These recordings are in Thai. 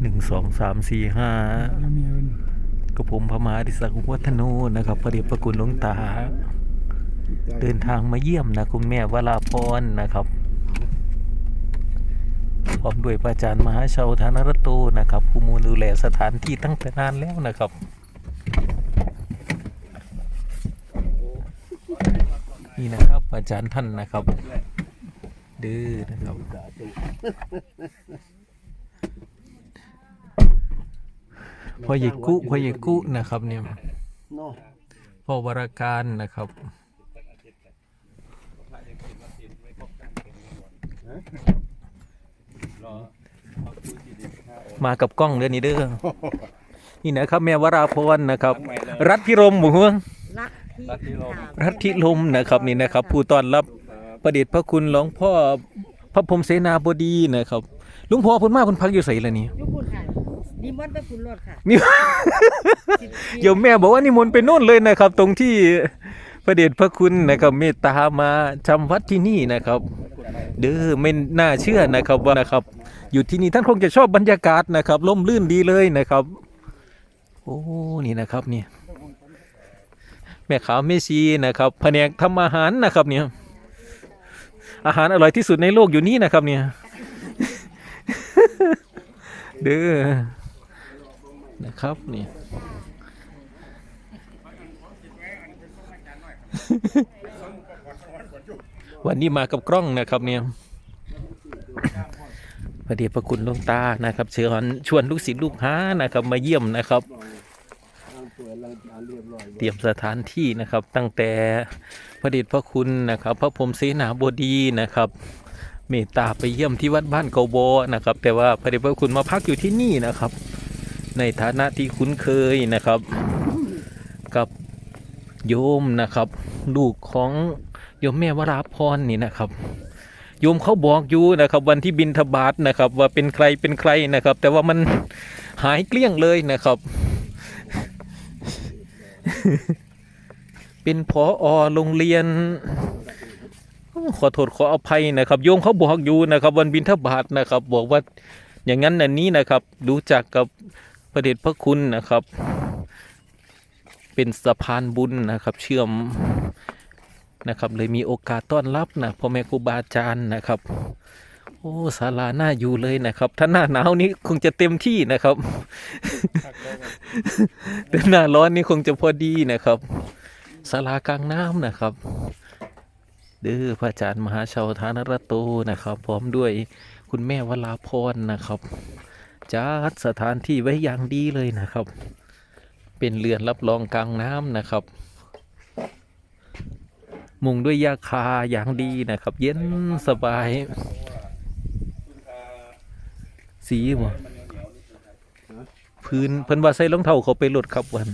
หนึ่งสองสามสี่ห้ากับผมพระมหาดิศักดิ์วัฒโนนะครับพระเดชพระคุณหลวงตา เดินทางมาเยี่ยมนะคุณแม่วราพรนะครับพร้อมด้วยพระอาจารย์มหาชาวธานรัตโตนะครับผู้มูลดูแลสถานที่ตั้งแต่นานแล้วนะครับนี่นะครับอาจารย์ท่านนะครับดื้อนะครับ พ่อเยกุพ่อเยกุนะครับเนี่ยเนาะพ่อวรการนะครับมากับกล้องเดือนนี้เด้อนี่นะครับแม่วราพรนะครับ รัฐพิรมหมู่เมืองรักที่ค่ะรัฐพิรมนะครับนี่นะครับ ผู้ต้อนรับประเดชพระคุณหลวงพ่อพระพรหมเสนาบดีนะครับหลุงพ่อเพุ่นมาเพุ่นพักอยู่ใส่ละนี่ยุคุณค่ะ นิมนต์ไปคุณรถค่ะนี่เดี๋ยวแม่บอกว่านิมนต์ไปโน่นเลยนะครับ ตรงที่พระเดชพระคุณนะครับเมตตามาจำวัดที่นี่นะครับ เด้อไม่น่าเชื่อนะครับว่านะครับ อยู่ที่นี่ท่านคงจะชอบบรรยากาศนะครับร่มรื่นดีเลยนะครับ โอ้นี่นะครับเนี่ยแม่ขาวเมชีนะครับแผนกทำอาหารนะครับเนี่ยอาหารอร่อยที่สุดในโลกอยู่นี่นะครับเนี่ย เด้อ นะครับนี่วันนี้มากับกล้องนะครับเนี่ยพระเดชพระคุณลงตานะครับ เชิญชวนลูกศิษย์ลูกหานะครับ มาเยี่ยมนะครับ เตรียมสถานที่นะครับตั้งแต่พระเดชพระคุณนะครับ พระพรหมเสนาบดีนะครับ เมตตาไปเยี่ยมที่วัดบ้านเกาโบนะครับ แต่ว่าพระเดชพระคุณมาพักอยู่ที่นี่นะครับ ในฐานะที่คุ้นเคยนะครับ กับโยมนะครับ ลูกของโยมแม่วราพรนี่นะครับ โยมเขาบอกอยู่นะครับ วันที่บินทบาทนะครับ ว่าเป็นใครเป็นใครนะครับ แต่ว่ามันหายเกลี้ยงเลยนะครับ เป็นพออโรงเรียนขอโทษขออภัยนะครับ โยมเขาบอกอยู่นะครับ วันบินทบาทนะครับ บอกว่าอย่างนั้นอันนี้นะครับ รู้จักกับ พระเดชพระคุณนะครับ เป็นสะพานบุญนะครับ เชื่อมนะครับเลยมีโอกาสต้อนรับนะพ่อแม่ครูบาอาจารย์นะครับ โอ้ศาลาหน้าอยู่เลยนะครับ ถ้าหน้าหนาวนี้คงจะเต็มที่นะครับแต่หน้าร้อนนี่คงจะพอดีนะครับศาลากลางน้ำนะครับเด้อพระอาจารย์มหาชาวธานรัตโตนะครับ พร้อมด้วยคุณแม่วราพรนะครับ จัดสถานที่ไว้อย่างดีเลยนะครับ เป็นเรือนรับรองกลางน้ำนะครับ มุงด้วยยาคาอย่างดีนะครับ เย็นสบาย สีบ่พื้นเพิ่นว่าใส่รองเท้าเขาไปหลดครับวัน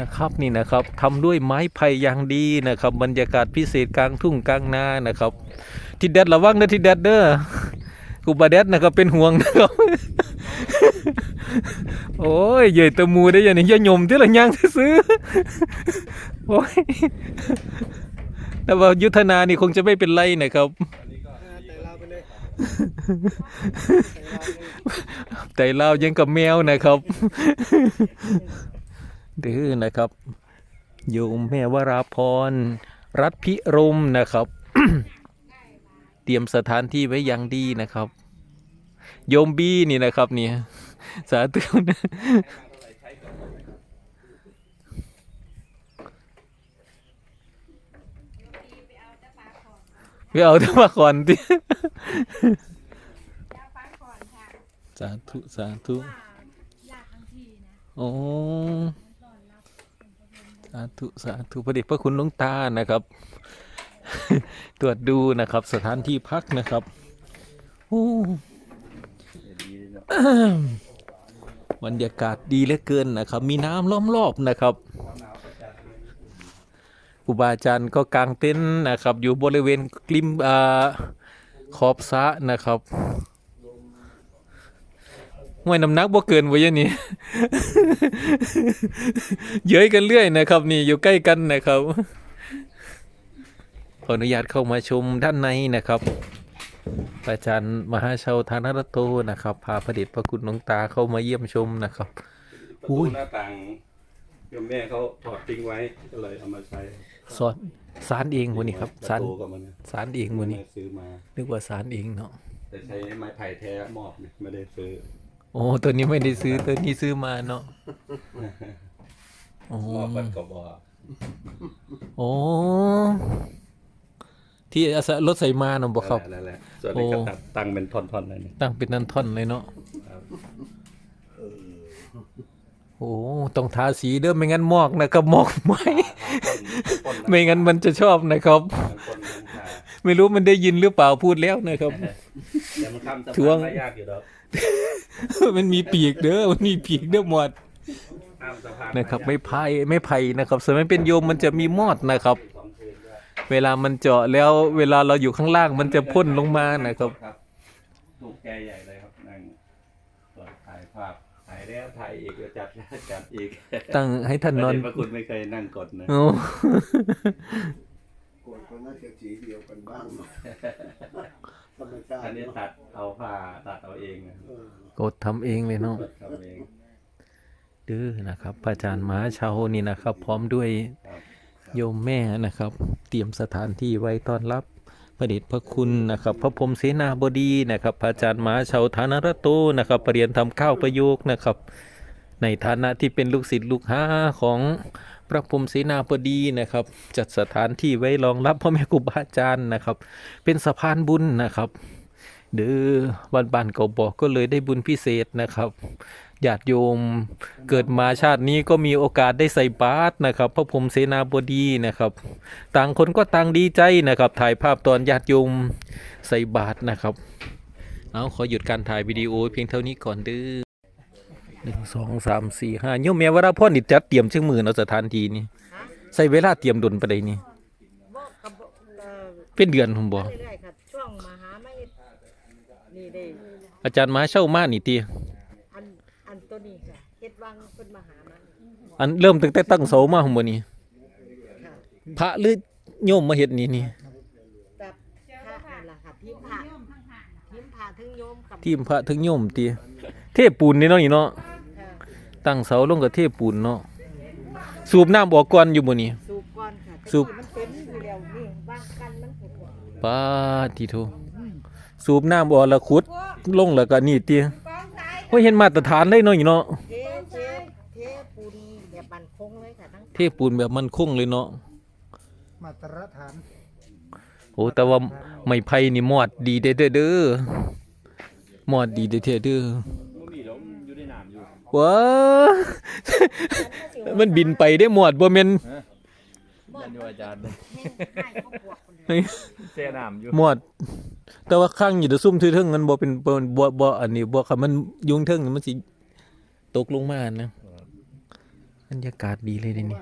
นะครับนี่นะครับทำด้วยไม้ไผ่อย่างดีนะครับ บรรยากาศพิเศษกลางทุ่งกลางนานะครับทิดแดดระวังนะทิดแดดเด้อ กูบาแดดนะครับเป็นห่วงนะครับโอ้ยเย่ยตะมูได้ยังนี่ย่าหยมที่ละยังซื้อโอ้ยแต่ว่ายุทธนานี่คงจะไม่เป็นไรนะครับแต่เราไปเลยใจเรายังกับแมวนะครับดื้อนะครับโยมแม่วราพร รัฐพิรมนะครับ เตรียมสถานที่ไว้อย่างดีนะครับ โยมบีนี่นะครับเนี่ยสาธุนะไปเอาต่มาก่อนที่สาธุ สาธุโอ้สาธุ สาธุพระเดชพระคุณหลวงตานะครับ ตรวจดูนะครับสถานที่พักนะครับโอ้บรรยากาศดีเหลือเกินนะครับ มีน้ำล้อมรอบนะครับครูบาอาจารย์ก็กางเต็นท์นะครับ อยู่บริเวณกลิมอ่าขอบสะนะครับห้วยน้ำนักบ่เกินไว้ยะนี่เย้ยกันเรื่อยนะครับ นี่อยู่ใกล้กันนะครับ ขออนุญาตเข้ามาชมด้านในนะครับพระอาจารย์มหาชาวธานรัตโตนะครับ พาพระเดชพระคุณหลวงตาเข้ามาเยี่ยมชมนะครับ ประอุ้ตูย หน้าต่างโยมแม่เขาถอดทิ้งไว้ก็เลยเอามาใช้สอนสารเองวันนี้ครับปสารระตูกับมันเนี่ยสารเองวันนี้ แม่ซื้อมา นึกว่าสารเองเนาะแต่ใช้ไม้ไผ่แท้มอบเนี่ยไม่ได้ซื้อโอ้ตัวนี้ไม่ได้ซื้อตัวนี้ซื้อมาเนาะโอ้มอบบัตรกบอโอ้ ที่อาสารถใส่มาเนาะบอกครับนั่นแหละส่วนนี้ก็โอ้ตัดตั้งเป็นท่อนๆเลยเนี่ยตั้งเป็นนันท่อนเลยเนาะครับโอ้ต้องทาสีเด้อไม่งั้นมอกนะครับมอกไหมต้นไม่งั้นมันจะชอบนะครับต้นทั้งขาไม่รู้มันได้ยินหรือเปล่าพูดแล้วนะครับแต่มันข้ามสะทวพางนไม่ยากอยู่ดอกมันมีปีกเด้อมันมีปีกเด้อหมดข้ามสะพานนะครับยากไม่ไผ่ไม่ไผ่นะครับส่วนมันเป็นโยมมันจะมีมอดนะครับสองคืนก็ เวลามันเจาะแล้วเวลาเราอยู่ข้างล่างมันจะพ่นลงมานะครับถูกแกใหญ่เลยครับนั่งเปิดถ่ายภาพถ่ายแล้วถ่ายอีกก็จัดแล้วจัดอีกตั้งให้ท่านนอนประเด็พระคุณไม่เคยนั่งกดนะโอ้กดก็น่าจะสีเดียวกันบ้างเนาะธรรมชาอัตินนี้เนาะตัดเอาผ้าตัดเอาเองนะเออกดทำเองเลยเนาะกดทำเองดื้อนะครับพระอาจารย์มหาเชานี่นะครับ พร้อมด้วยครับ โยมแม่นะครับ เตรียมสถานที่ไว้ต้อนรับพระเดชพระคุณนะครับพระพรหมเสนาบดีนะครับพระอาจารย์มหาชาวธานรตโตนะครับปรเรียนทำข้าวประโยคนะครับ ในฐานะที่เป็นลูกศิษย์ลูกหาของพระพรหมเสนาบดีนะครับ จัดสถานที่ไว้รองรับพ่อแม่ครูบาอาจารย์นะครับ เป็นสะพานบุญนะครับเด้อวันบานเก่าบอกก็เลยได้บุญพิเศษนะครับ ญาติโยม เกิดมาชาตินี้ก็มีโอกาสได้ใส่บาตรนะครับ พระพรหมเสนาบดีนะครับ ต่างคนก็ต่างดีใจนะครับ ถ่ายภาพตอนญาติโยมใส่บาตรนะครับเอาขอหยุดการถ่ายวิดีโอเพียงเท่านี้ก่อนเด้อหนึ่งสองสามสี่ห้าโยมแม่วราพ่อนี่จัดเตรียมเชิงมือเนาะสถานที่นี่ฮะใส่เวลาเตรียมดนไปได้นี่บอกกับเอ่อเป็นเดือนผมบอกเรื่อยๆครับช่วงมหาไม่นี่ได้อาจารย์มาเช่ามานี่ตี อันอันตัวนี้ค่ะเฮ็ดวังเพิ่นมาหามา อันเริ่มตั้งแต่ตั้งเสามาผมบ่นี่ค่ะพระหรือโยมมาเฮ็ดนี่นี่ กับพระนั่นล่ะค่ะพิมพ์พระพิมพ์พระถึงโยมกับทีมพระถึงโยมตีเทปูนนี่เนาะนี่เนาะค่ะตั้งเสาลงกับเทปูนเนาะสูบน้ำออกก่อนอยู่บ่นี่ สูบก่อนค่ะสูบ แต่นี่มันเต็มอยู่แล้วนี่วางกันมันปวดปาติโทสูบน้ำออกแล้วขุดลงแล้วก็นี่ตีโอ้ยเห็นมาตรฐานเลยเนาะนี่เนาะเทเทเทปูนแบบมันคง เลยค่ะทั้งเทปูนแบบมันคงเลยเนาะมาตรฐานโอ้แต่ว่าไม้ไผ่นี่มอดดีเด้อเด้อเด้อมอดดีเด้อเด้อเด้อว้ามันบินไปได้หมดบ่แม่นยันอยู่อาจารย์แห้งให้เขาปวดคนเดียวเสียน้ำอยู่หมดแต่ว่าข้างอยู่แต่ซุ่มทื่อเทิงมันบ่เป็นบ่บ่บ่อันนี้บ่คันมันยุงเทิงมันสิตกลงมานะ บรรยากาศดีเลยเดะนี่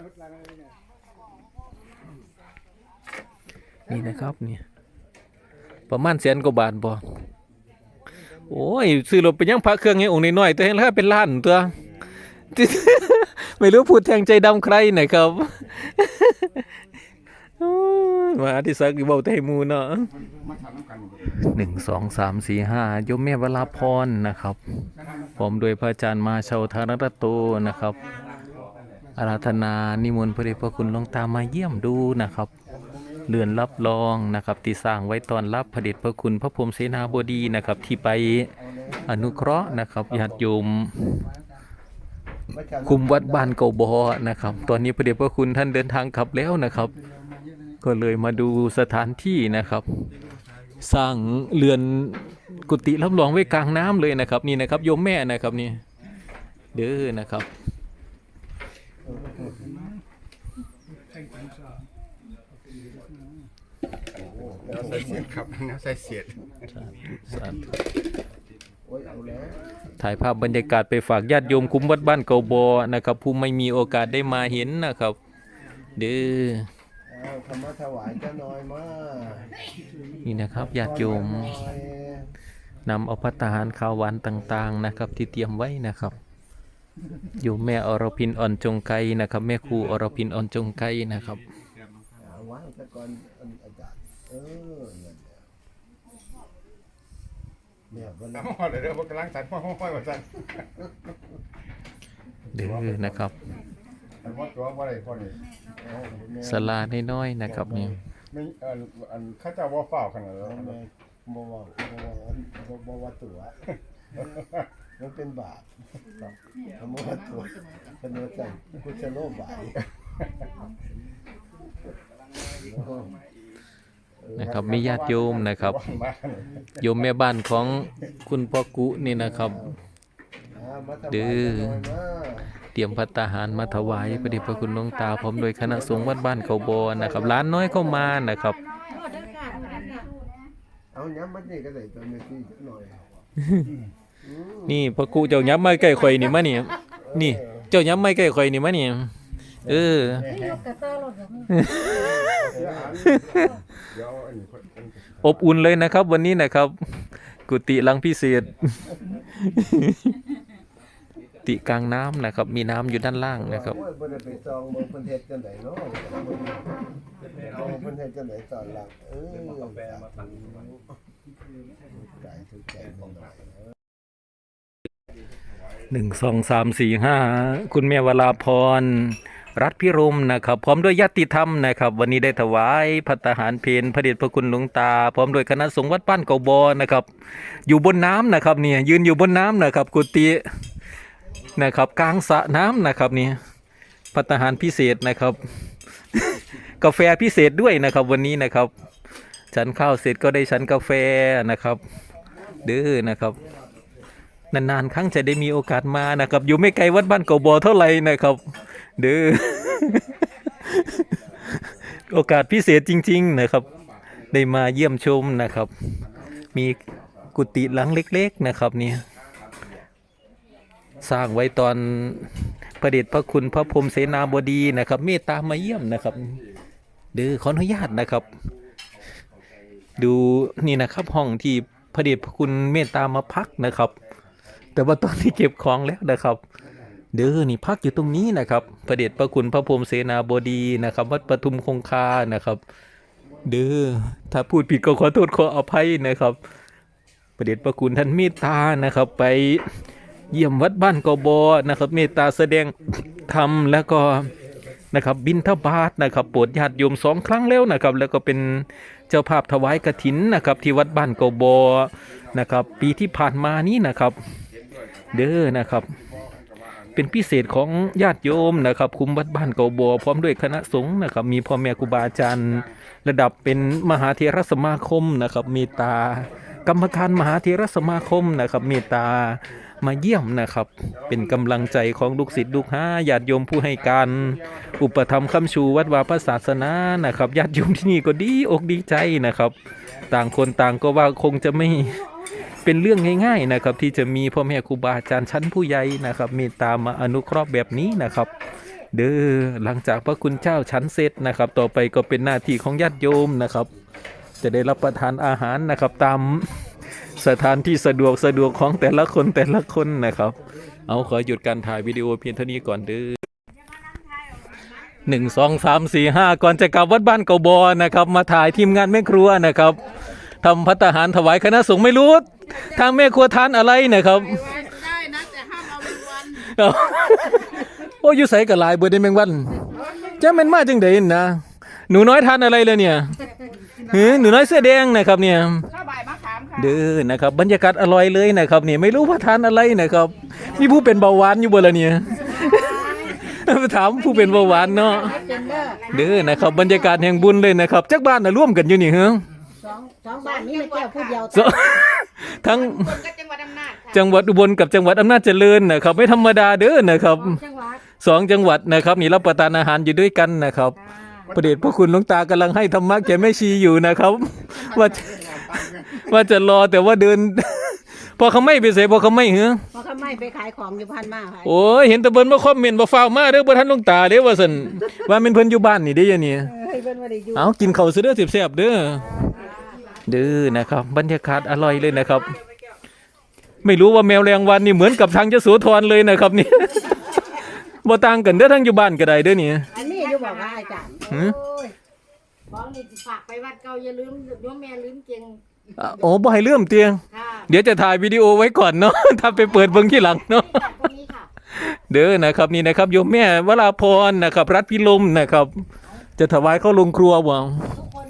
นี่นะครับนี่ประมาณแสนกว่าบาทบ่โอ้ยซื้อรถไปยังพระเครื่องให้องค์น้อยๆแต่เห็นราคาเป็นล้านตัว ไม่รู้พูดแทงใจดำใครหน่อยครับมาที่สักอยู่เบาแต่ให้หมูเนาะหนึ่งสองสามสี่ห้ายมแม่วราพรนะครับพร้อมด้วยพระอาจารย์มาเชาวธารตโตนะครับ อาราธนานิมนต์พระเดชพระคุณหลวงตามาเยี่ยมดูนะครับเรือนรับรองนะครับที่สร้างไว้ตอนรับพระเดชพระคุณพระพรมเสนาบดีนะครับ ที่ไปอนุเคราะห์นะครับญาติโยมคุมวัดบ้านเก่าบอนะครับ ตอนนี้พระเดชพระคุณท่านเดินทางกลับแล้วนะครับ ก็เลยมาดูสถานที่นะครับ สร้างเรือนกุฏิรับรองไว้กลางน้ำเลยนะครับ นี่นะครับโยมแม่นะครับนี่เด้อนะครับ แล้วใส่เสียดครับแล้วใส่เสียดสาธุโอ้ยเอาแล้วถ่ายภาพบรรยากาศไปฝากญาติโยมคุ้มวัดบ้านเก่าบอนะครับ ผู้ไม่มีโอกาสได้มาเห็นนะครับ เด้อเอาธรรมะถวายเจ้าน้อยมานี่นะครับญาติโยมหน่อยนำเอาพัตตาหารข้าวหวานต่าง ๆ นะครับ ที่เตรียมไว้นะครับ โยมแม่อรพินอ่อนจงไกนะครับแม่ครูอรพินอ่อนจงไกนะครับเอาไว้ซะก่อนอันอาจารย์เออนั่นแหละเนี่ยวันน้นั้นำหอดเลยเด้อพวกกำลังสั่นห้อยห้อยมาสั่นเด้อนะครับอันว่าตัวว่าอะไรพ่อนี่สลาน้อยๆนะครับนี่ไม่อันอันข้าเจ้าว่าเฝ้าขนาดนั้นแม่บ่ว่าบ่ว่าบ่บ่ว่าตัว มันเป็นบาปครับบ่ว่าตัวเป็นว่าใจกุศโลบายนะครับมีญาติโยมนะครับ โยมแม่บ้านของคุณพ่อกุนี่นะครับดื้อเตรียมพัตตาหารมาถวายพระเดชพระคุณหลวงตาพร้อมโดยคณะสงฆ์วัดบ้านเขาบอนะครับร้านน้อยเข้ามานะครับ เอาย้ำมันนี่ก็ได้ตัวเมซี่หน่อย นี่พระกุเจ้าย้ำไม่ใกล้ข่อยนี่มานี่นี่ เจ้าย้ำไม่ใกล้ข่อยนี่มานี่เออเดี๋ยวอันนี้คนคนอบอุ่นเลยนะครับ วันนี้นะครับ กุฏิหลังพิเศษ ติกลางน้ำนะครับ มีน้ำอยู่ด้านล่างนะครับโอ้ยบ่ได้ไปซองเบิ่งเพิ่นเฮ็ดจังไดเนาะเบิ่งเพิ่นเฮ็ดจังไดตอนหลังเออไก่ทุกใจมัน หนึ่งสองสามสี่ห้าคุณแม่วราพร รัฐพิรมนะครับ พร้อมด้วยญาติธรรมนะครับ วันนี้ได้ถวายพัตหารเพนพระเดชพระคุณหลวงตา พร้อมด้วยคณะสงฆ์วัดบ้านเกาบอนะครับ อยู่บนน้ำนะครับเนี่ยยืนอยู่บนน้ำนะครับ กุฏินะครับ กลางสระน้ำนะครับเนี่ยพัตหารพิเศษนะครับ กาแฟพิเศษด้วยนะครับ วันนี้นะครับ ฉันข้าวเสร็จก็ได้ฉันกาแฟนะครับเด้อนะครับ นานๆ ครั้งจะได้มีโอกาสมานะครับ อยู่ไม่ไกลวัดบ้านเก่าบอเท่าไหร่นะครับ เด้อโอกาสพิเศษจริง ๆนะครับ ได้มาเยี่ยมชมนะครับ มีกุฏิหลังเล็ก ๆนะครับเนี่ยสร้างไว้ตอนพระเดชพระคุณพระพรหมเสนาบดีนะครับ เมตตามาเยี่ยมนะครับเด้อขออนุญาตนะครับ ดูนี่นะครับห้องที่พระเดชพระคุณเมตตามาพักนะครับ แต่ว่าตอนนี้เก็บของแล้วนะครับ เด้อนี่พักอยู่ตรงนี้นะครับพระเดชพระคุณพระพรมเสนาบดีนะครับ วัดปทุมคงคานะครับ เด้อถ้าพูดผิดก็ขอโทษขออภัยนะครับพระเดชพระคุณท่านเมตตานะครับ ไปเยี่ยมวัดบ้านกบอนะครับ เมตตาแสดงธรรมแล้วก็นะครับบินทบาทนะครับโปรดญาติโยมสองครั้งแล้วนะครับ แล้วก็เป็นเจ้าภาพถวายกฐินนะครับ ที่วัดบ้านกบอนะครับ ปีที่ผ่านมานี้นะครับ เด้อนะครับ เป็นพิเศษของญาติโยมนะครับคุมวัดบ้านเกาบัวพร้อมด้วยคณะสงฆ์นะครับ มีพ่อแม่ครูบาอาจารย์ระดับเป็นมหาเทรสมาคมนะครับมตตากรรมการมหาเทรสมาคมนะครับมตตามาเยี่ยมนะครับ เป็นกำลังใจของลูกศิษย์ลูกหาญาติโยมผู้ให้การอุปถัมภ์คำชูวัดวาพระศาสนานะครับญาติโยมที่นี่ก็ดีอกดีใจนะครับ ต่างคนต่างก็ว่าคงจะไม่ เป็นเรื่องง่ายๆนะครับที่จะมีพ่อแม่ครูบาอาจารย์ชั้นผู้ใหญ่นะครับเมตตามาอนุเคราะห์แบบนี้นะครับ เด้อหลังจากพระคุณเจ้าชั้นเสร็จนะครับ ต่อไปก็เป็นหน้าที่ของญาติโยมนะครับ จะได้รับประทานอาหารนะครับตามสถานที่สะดวกสะดวกของแต่ละคนแต่ละคนนะครับ เอาขอหยุดการถ่ายวิดีโอเพียงเท่านี้ก่อนเด้อหนึ่งสองสามสี่ห้าก่อนจะกลับวัดบ้านเกาบอนะครับ มาถ่ายทีมงานแม่ครัวนะครับทำพัตตาหารถวายคณะสงฆ์ไม่รู้ ทางแม่ครัวทานอะไรนะครับได้นะแต่ห้ามเอาเป็นวันโอ้ยอยู่ใส่กับลายเบอร์ได้แมงวันจะเป็นมาจังเด่นนะหนูน้อยทานอะไรเลยเนี่ยหือหนูน้อยเสื้อแดงนะครับเนี่ย ข้าวใบายมะขามค่ะเด้อนะครับบรรยากาศอร่อยเลยนะครับเนี่ยไม่รู้ว่าทานอะไรนะครับมีผู้เป็นเบาหวานอยู่บ่ละเนี่ย ถามผู้เป็นเบาหวานเนาะเป็นเด้อเด้อนะครับบรรยากาศแห่งบุญเลยนะครับจักบ้านน่ะร่วมกันอยู่นี่เหรอสองสองบ้านนี้ไม่แก้วผู้เดียวส ทั้งคนก็จังหวัดอำนาจค่ะจังหวัดอุบลกับจังหวัดอำนาจเจริญนะครับ ไม่ธรรมดาเด้อนะครับจังหวัดสองจังหวัดนะครับนี่รับประทานอาหารอยู่ด้วยกันนะครับประเดชพระคุณหลวงตากำลังให้ธรรมะแก่แม่ชีอยู่นะครับ ว่าว่าจะรอแต่ว่าเดิน พอเขาไม่ไปเสียพอเขาไม่เหรอเพราะเขาไม่ไปขายของอยู่พันมาค่ะโอ้ยเห็นแตะเบินมาคอมเมนต์บ่ฟ้าวมาเด้อบ่ทันหลวงตาเด้อว่าซั่นว่าเป็นเพิ่นอยู่บ้านนี่เด้อเนี่ยเฮ้ยเพิ่นว่าได้อยู่เอากินข้าวซะเด้อแซ่บๆเด้อ เด้อนะครับ บรรยากาศอร่อยเลยนะครับ ไม่รู้ว่าแมวแรงวันนี่เหมือนกับทางยโสธรเลยนะครับนี่บ่ต่างกันเด้อทั้งอยู่บ้านก็ได้เด้อเนี่ยอันนี้อยู่บอกว่าอาจารย์หือโอ้ยของนี่สิฝากไปวัดเก่าอย่าลืมโยมแม่ลืมเก่งอะโอ้บ่ให้เลื่อมเตียง ค่ะเดี๋ยวจะถ่ายวิดีโอไว้ก่อนเนาะถ้าไปเปิดเบิ่งที่หลังเนาะแต่พวกนี้ค่ะ เด้อนะครับนี่นะครับโยมแม่วราพรนะครับ รัฐพิลมนะครับ จะถวายเข้าลงครัวหวังทุกคนนี่แหละค่ะ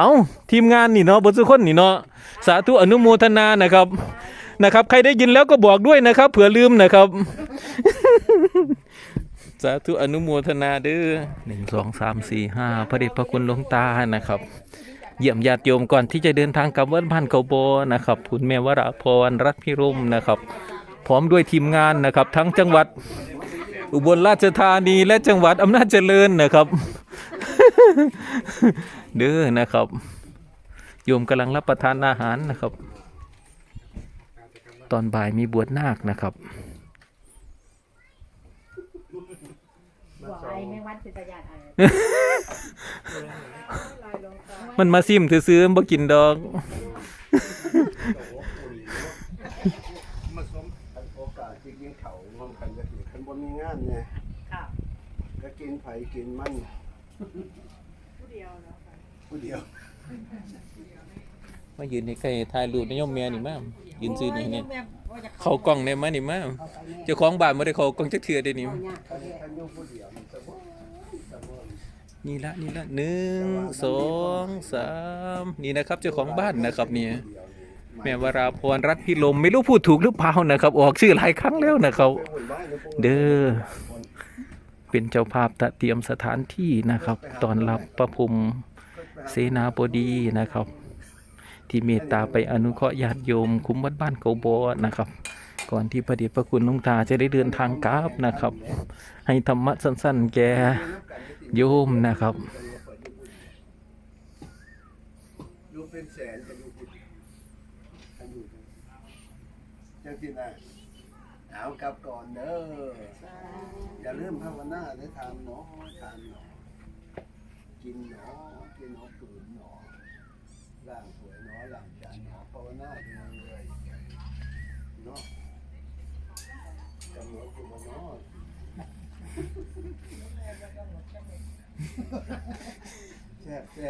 เอาทีมงานนี่เนาะบนสุคนนี่เนาะสาธุอนุโมทนานะครับนะครับ ใครได้ยินแล้วก็บอกด้วยนะครับ เผื่อลืมนะครับ สาธุอนุโมทนาเด้อหนึ่งสองสามสี่ห้าพระเดชพระคุณหลวงตานะครับ เยี่ยมญาติโยมก่อนที่จะเดินทางกลับวัดบ้านเขาโบนะครับ คุณแม่วราพรรัฐพิรมนะครับ พร้อมด้วยทีมงานนะครับ ทั้งจังหวัดอุบลราชธานีและจังหวัดอำนาจเจริญนะครับ เด้อนะครับโยมกำลังรับประทานอาหารนะครับ ตอนบ่ายมีบวชนาคนะครับบอกไอ้แม่วัดเป็นตาญาติอะไรมันมาซิมซื้อๆมันบ่กินดอก มาสมอันโอกาสที่กินเขารวมกันก็คือคันบ่มีงานไงค่ะก็กินไผกินมันผู้เดียวผู้ เดียวมายืนในใกล้ถ่ายรูปนายมแม่นี่มายืนซื้อนี่เนี่ยเขากล้องได้มานี่มาเจ้าของบ้านบ่ได้เขากล้องจักเทื่อได้นี่คันคันอยู่ผู้เดียวมันจะบ่จะบ่นี่ละนี่ละหนึ่งสองสามนี่นะครับเจ้าของบ้านนะครับเนี่ยแม่วราพรรัฐพิลมไม่รู้พูดถูกหรือเปล่านะครับ ออกชื่อหลายครั้งแล้วนะครับไปวุ่นวายในพวกเด้อเป็นเจ้าภาพตะเตรียมสถานที่นะครับ ตอนรับพระพรหม เสนาบดีนะครับ ที่เมตตาไปอนุเคราะห์ญาติโยม คุ้มวัดบ้านเกาบอนะครับ ก่อนที่พระเดชพระคุณลุงตาจะได้เดินทางกราบนะครับ ให้ธรรมะสั้น ๆ แก่โยมนะครับอยู่เป็นแสนก็อยู่ผู้เดียวคันอยู่จังซี่นะเอากลับก่อนเด้ออย่าลืมภาวนาได้ทานเนาะทานเนาะ กินเนาะกินเนาะตื่นเนาะล้างสวยเนาะล้างจานเนาะภาวนาไปเลยเนาะกำหนดอยู่บ่เนาะแซ่บแซ่บ